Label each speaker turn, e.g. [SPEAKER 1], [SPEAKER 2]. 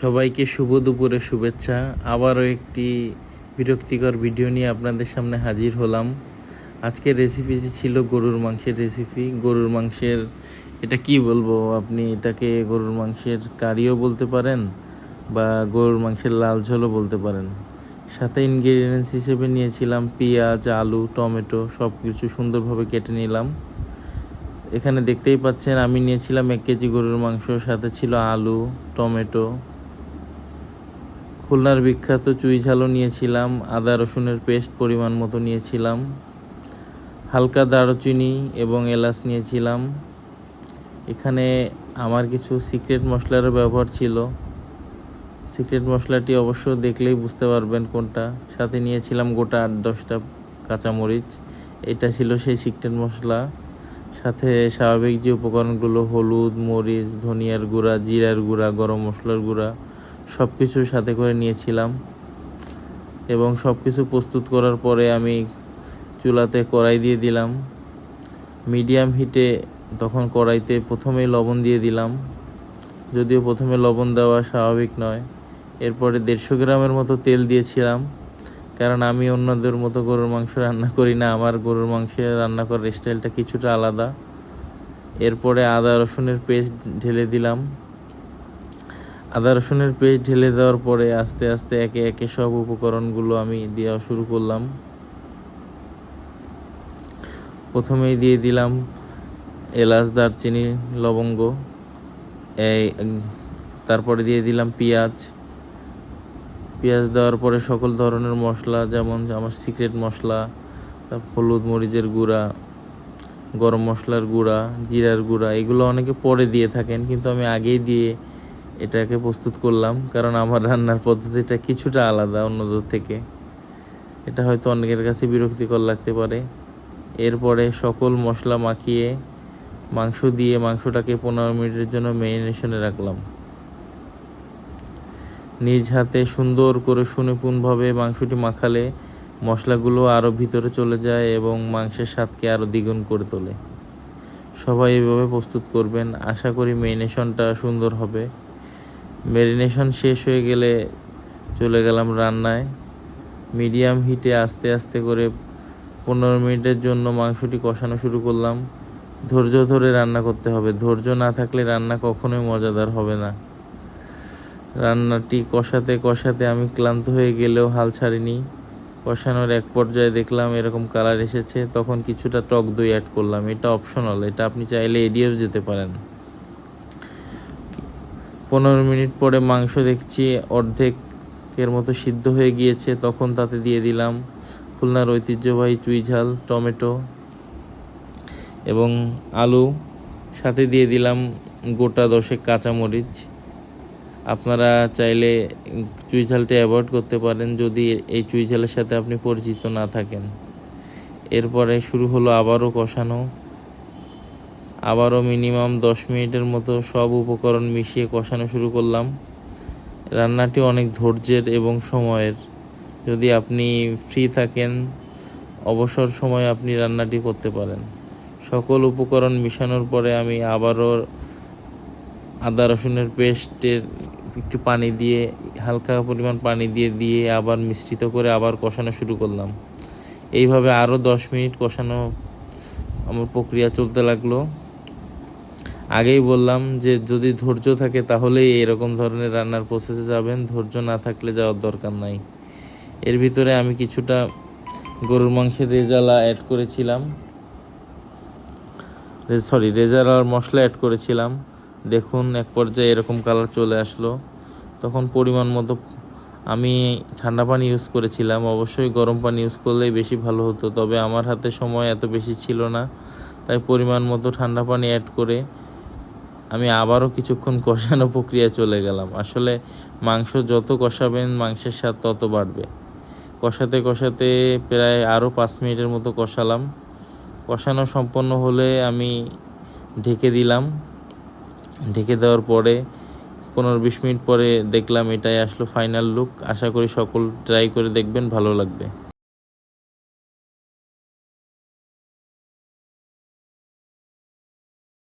[SPEAKER 1] সবাইকে শুভ দুপুরের শুভেচ্ছা। আবারও একটি বিরক্তিকর ভিডিও নিয়ে আপনাদের সামনে হাজির হলাম। আজকের রেসিপিটি ছিল গরুর মাংসের রেসিপি গরুর মাংসের এটা কি বলব? আপনি এটাকে গরুর মাংসের কারিও বলতে পারেন বা গরুর মাংসের লাল ঝোলও বলতে পারেন। সাথে ইনগ্রেডিয়েন্টস হিসেবে নিয়েছিলাম পেঁয়াজ, আলু, টমেটো সব কিছু সুন্দরভাবে কেটে নিলাম। এখানে দেখতেই পাচ্ছেন আমি নিয়েছিলাম এক কেজি গরুর মাংস, সাথে ছিল আলু, টমেটো খুলনার বিখ্যাত চুই ঝালও নিয়েছিলাম, আদা রসুনের পেস্ট পরিমাণ মতো নিয়েছিলাম, হালকা দারুচিনি এবং এলাচ নিয়েছিলাম। এখানে আমার কিছু সিক্রেট মশলারও ব্যবহার ছিল। সিক্রেট মশলাটি অবশ্য দেখলেই বুঝতে পারবেন কোনটা। সাথে নিয়েছিলাম গোটা আট দশটা কাঁচামরিচ, এটা ছিল সেই সিক্রেট মশলা। সাথে স্বাভাবিক যে উপকরণগুলো হলুদ, মরিচ, ধনিয়ার গুঁড়া, জিরার গুঁড়া, গরম মশলার গুঁড়া সব কিছু সাথে করে নিয়েছিলাম। এবং সব কিছু প্রস্তুত করার পরে আমি চুলাতে কড়াই দিয়ে দিলাম। মিডিয়াম হিটে তখন কড়াইতে প্রথমেই লবণ দিয়ে দিলাম। যদিও প্রথমে লবণ দেওয়া স্বাভাবিক নয়। এরপরে দেড়শো গ্রামের মতো তেল দিয়েছিলাম। কারণ আমি অন্যদের মতো গরুর মাংস রান্না করি না, আমার গরুর মাংসে রান্না করার স্টাইলটা কিছুটা আলাদা। এরপরে আদা রসুনের পেস্ট ঢেলে দিলাম। আদা রসুনের পেস্ট ঢেলে দেওয়ার পরে আস্তে আস্তে একে একে সব উপকরণগুলো আমি দেওয়া শুরু করলাম। প্রথমেই দিয়ে দিলাম এলাচ, দারচিনি, লবঙ্গ, এই তারপরে দিয়ে দিলাম পেঁয়াজ। পেঁয়াজ দেওয়ার পরে সকল ধরনের মশলা যেমন আমার সিক্রেট মশলা হলুদ মরিচের গুঁড়া, গরম মশলার গুঁড়া, জিরার গুঁড়া, এগুলো অনেকে পরে দিয়ে থাকেন, কিন্তু আমি আগেই দিয়ে এটাকে প্রস্তুত করলাম, কারণ আমার রান্নার পদ্ধতিটা কিছুটা আলাদা অন্যদের থেকে। এটা হয়তো অনেকের কাছে বিরক্তিকর লাগতে পারে। এরপরে সকল মশলা মাখিয়ে, মাংস দিয়ে মাংসটাকে পনেরো মিনিটের জন্য ম্যারিনেশনে রাখলাম। নিজ হাতে সুন্দর করে সুনিপুণভাবে মাংসটি মাখালে মশলাগুলো আরও ভিতরে চলে যায় এবং মাংসের স্বাদকে আরও দ্বিগুণ করে তোলে। সবাই এভাবে প্রস্তুত করবেন। আশা করি ম্যারিনেশনটা সুন্দর হবে। ম্যারিনেশন শেষ হয়ে গেলে চলে গেলাম রান্নায়। মিডিয়াম হিটে আস্তে আস্তে করে পনেরো মিনিটের জন্য মাংসটি কষানো শুরু করলাম। ধৈর্য ধরে রান্না করতে হবে। ধৈর্য না থাকলে রান্না কখনোই মজাদার হবে না। রান্নাটি কষাতে কষাতে আমি ক্লান্ত হয়ে গেলেও হাল ছাড়িনি। কষানোর এক পর্যায়ে দেখলাম এরকম কালার এসেছে, তখন কিছুটা টক দই অ্যাড করলাম। এটা অপশনাল এটা আপনি চাইলে এড়িয়েও যেতে পারেন। পনেরো মিনিট পরে মাংস দেখছি, অর্ধেকের মতো সিদ্ধ হয়ে গিয়েছে, তখন তাতে দিয়ে দিলাম খুলনার ঐতিহ্যবাহী চুই ঝাল, টমেটো এবং আলু। সাথে দিয়ে দিলাম গোটা দশেক কাঁচামরিচ। আপনারা চাইলে চুই ঝালটা অ্যাভয়েড করতে পারেন যদি এই চুই ঝালের সাথে আপনি পরিচিত না থাকেন। এরপরে শুরু হলো আবারও কষানো। আবারও মিনিমাম দশ মিনিটের মতো সব উপকরণ মিশিয়ে কষানো শুরু করলাম। রান্নাটি অনেক ধৈর্যের এবং সময়ের। যদি আপনি ফ্রি থাকেন, অবসর সময় আপনি রান্নাটি করতে পারেন। সকল উপকরণ মিশানোর পরে আমি আবারও আদা রসুনের পেস্টের একটু পানি দিয়ে, হালকা পরিমাণ পানি দিয়ে দিয়ে আবার মিশ্রিত করে আবার কষানো শুরু করলাম। এইভাবে আরও দশ মিনিট কষানো আমার প্রক্রিয়া চলতে লাগল। আগেই বললাম যে যদি ধৈর্য থাকে তাহলেই এরকম ধরনের রান্নার প্রসেসে যাবেন। ধৈর্য না থাকলে যাওয়ার দরকার নাই। এর ভিতরে আমি কিছুটা গরুর মাংসের রেজালা অ্যাড করেছিলাম। সরি রেজালার মশলা অ্যাড করেছিলাম। দেখুন, এক পর্যায়ে এরকম কালার চলে আসলো। তখন পরিমাণ মতো আমি ঠান্ডা পানি ইউজ করেছিলাম। অবশ্যই গরম পানি ইউজ করলেই বেশি ভালো হতো। তবে আমার হাতে সময় এত বেশি ছিল না। তাই পরিমাণ মতো ঠান্ডা পানি অ্যাড করে আমি আবারও কিছুক্ষণ কষানো প্রক্রিয়া চলে গেলাম। আসলে মাংস যত কষাবেন, মাংসের স্বাদ তত বাড়বে। কষাতে কষাতে প্রায় আরও পাঁচ মিনিটের মতো কষালাম। কষানো সম্পন্ন হলে আমি ঢেকে দিলাম। ঢেকে দেওয়ার পরে পনেরো বিশ মিনিট পরে দেখলাম এটাই আসলো ফাইনাল লুক আশা করি সকল ট্রাই করে দেখবেন, ভালো লাগবে।